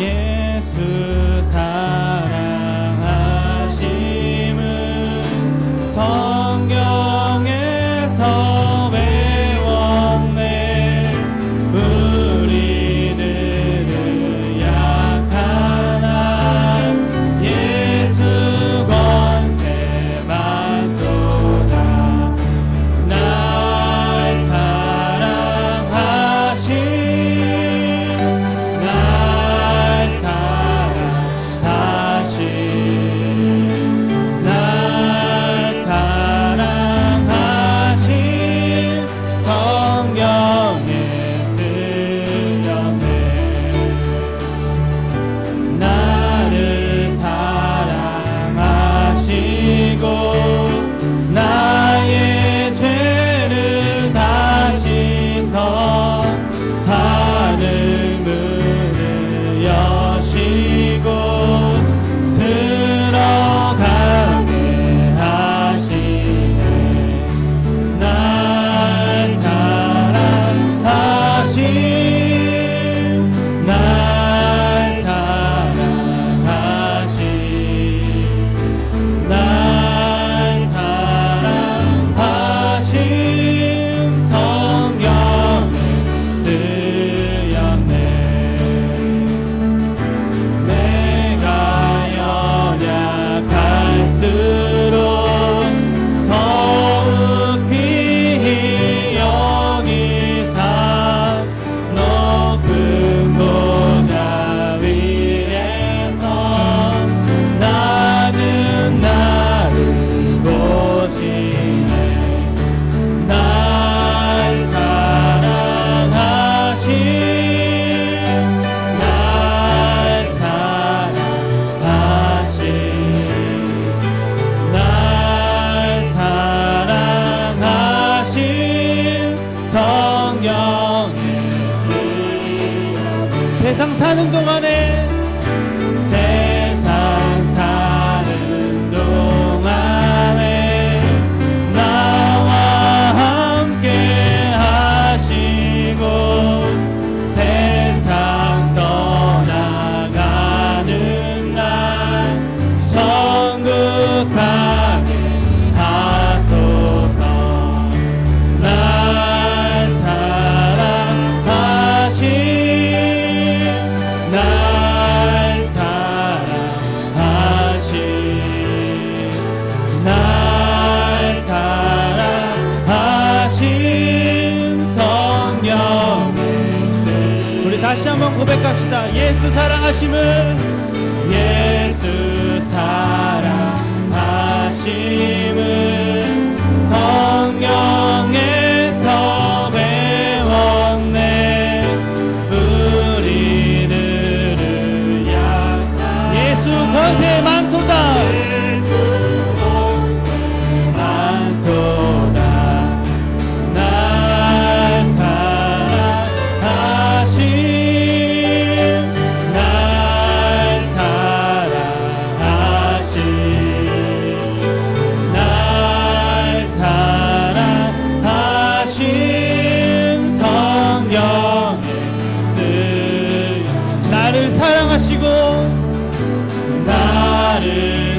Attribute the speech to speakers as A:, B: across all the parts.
A: yeah. 타는 동안에 다시 한번 고백합시다. 예수 사랑하심을 나를 사랑하시고 나를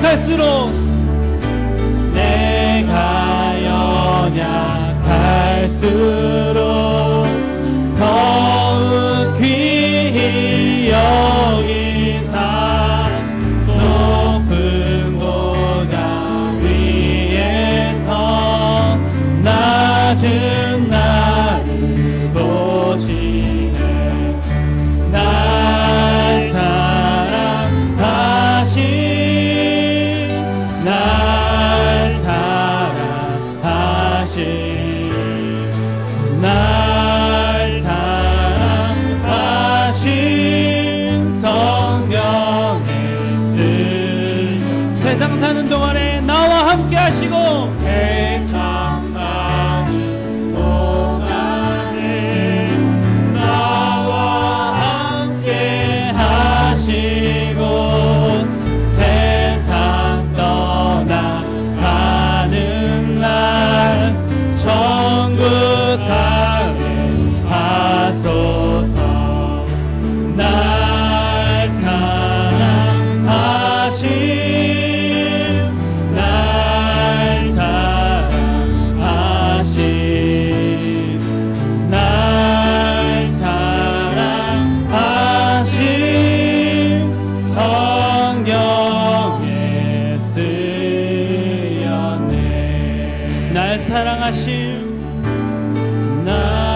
A: 연약할수록 내가 연약할수록 더욱 귀히 여기사 높은 고장 위에서 낮은 세상 사는 동안에 나와 함께 하시고 사랑하심 나.